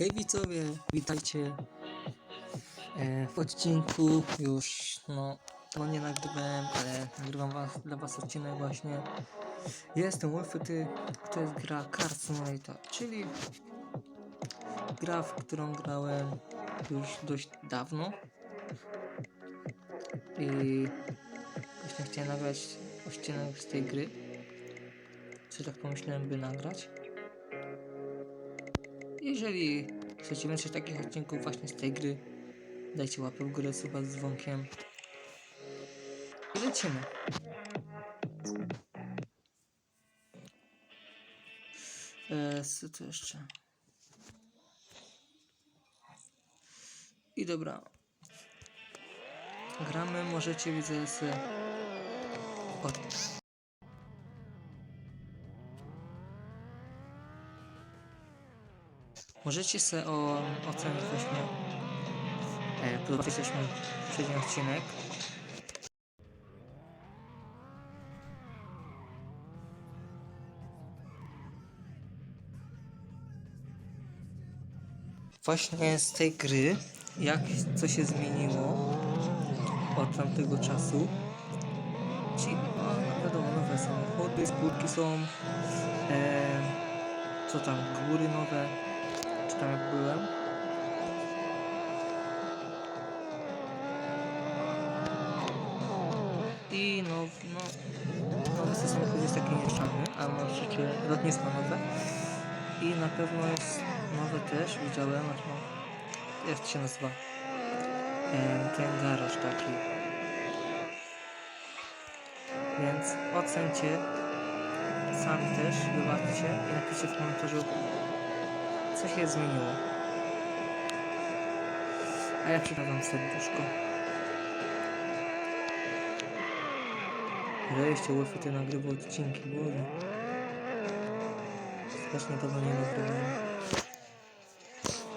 Hej widzowie, witajcie e, w odcinku już, no, nie nagrywałem, ale nagrywam was, dla was odcinek właśnie. Jestem Wolfyty, to jest gra Car Simulator, czyli gra, w którą grałem już dość dawno. I właśnie chciałem nagrać odcinek z tej gry. Czy tak pomyślałem, by nagrać. Jeżeli chcecie więcej takich odcinków właśnie z tej gry, dajcie łapę w górę, suba z dzwonkiem. I lecimy. Eee, co tu jeszcze? I dobra. Gramy, możecie widzę z... Od... Możecie sobie o, ocenić właśnie e, się mi poprzedni odcinek. Właśnie z tej gry, jak co się zmieniło od tamtego czasu. Ci, no, wiadomo, nowe samochody, skórki są, e, co tam, góry nowe, tam jak byłem. I no, no, nowy samochód jest taki mieszany, a możecie lotnisko nowe. I na pewno jest nowe też, widziałem, aż jak to się nazywa? E, ten garaż taki. Więc ocencie sami też, zobaczcie i napiszcie w komentarzu co się zmieniło. A ja przekazam serduszko. Wreszcie Wolfie nagrywał odcinki, Boże. Strasznie dawno nie nagrywałem.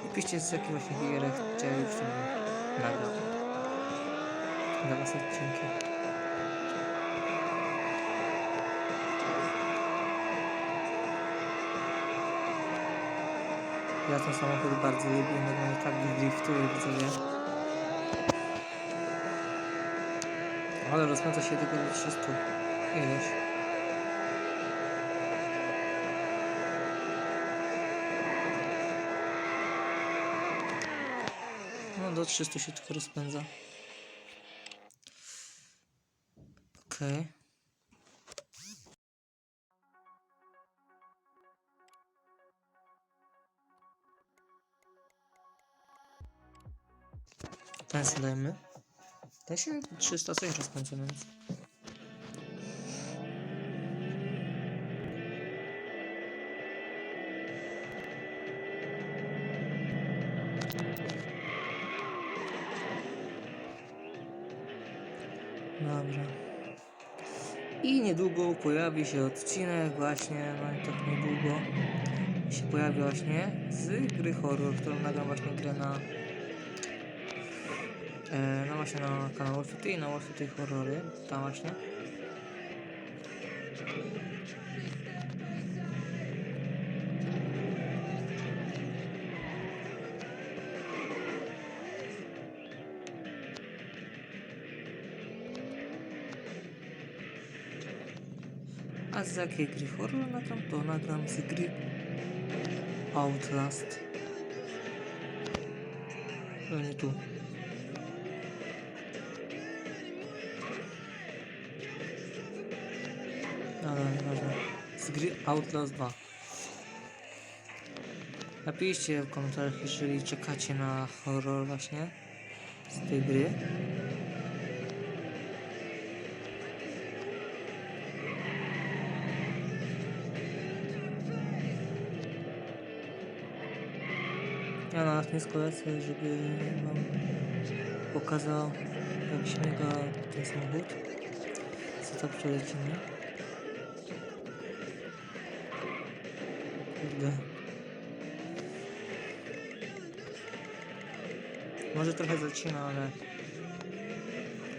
I piszcie z jakich właśnie gierek chcielibyście nagrać. Dla was odcinki. Ja ten samochód bardzo lubię, normalnie tak driftuję, widzowie. Ale rozpędza się tylko do 300 ileś. No do 300 się tylko rozpędza. Okej. Ten dajmy. Ten się 300 coś rozpędza, więc. Dobra. I niedługo pojawi się odcinek właśnie, no i tak niedługo się pojawi właśnie z gry horror, którą nagram właśnie grę na no właśnie na kanał Wolfity i na Wolfity Horrory, tam właśnie. A z jakiej gry horror nagram? To nagram z gry Outlast. No nie tu. Dobra, nieważne. Z gry Outlast 2. Napiszcie w komentarzach, jeżeli czekacie na horror właśnie z tej gry. Ja na lotnisku lecę, żeby wam pokazał jak śmiga ten samochód. Co to przelecimy. Kurde. Może trochę zacina, ale...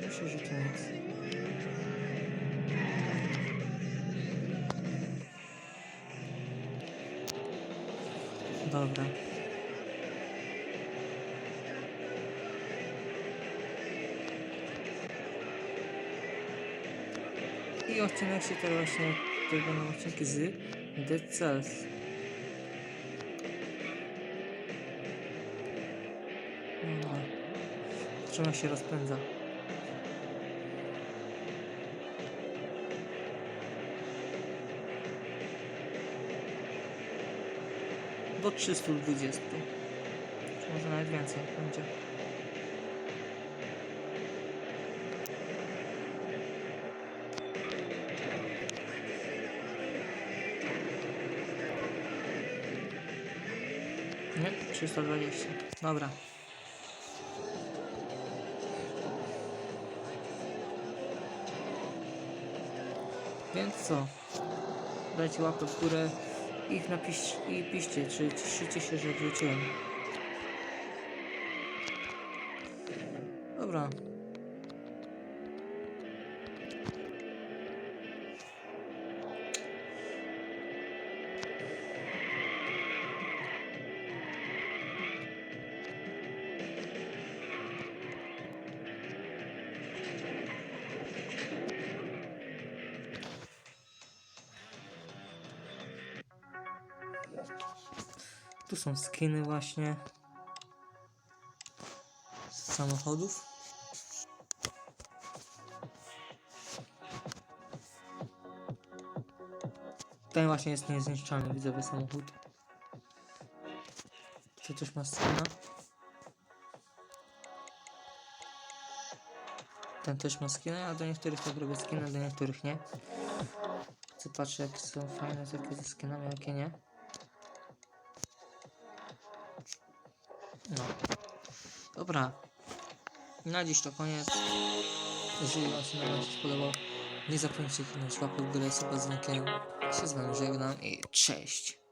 Myślę, że to nic. Dobra. I odcinek się teraz właśnie tego na odcinki z The Cells. Dobra. Czemu się rozpędza? Do 320. Czy może nawet więcej będzie. Nie, 320. Dobra. Więc co? Dajcie łapę w górę i napisz i piszcie, czy cieszycie się, że wróciłem. Dobra. Tu są skiny właśnie z samochodów. Ten właśnie jest niezniszczalny, widzowy samochód. Tu też ma skina. Ten też ma skiny, a do niektórych tak robię skiny, a do niektórych nie. Chcę patrzeć jakie są fajne takie ze skinami, jakie nie. No. Dobra. Na dziś to koniec. Jeżeli Wam się nagranie spodobał, nie zapomnijcie kliknąć łapy w górę, suba z dzwonkiem. Się z Wami żegnam i cześć.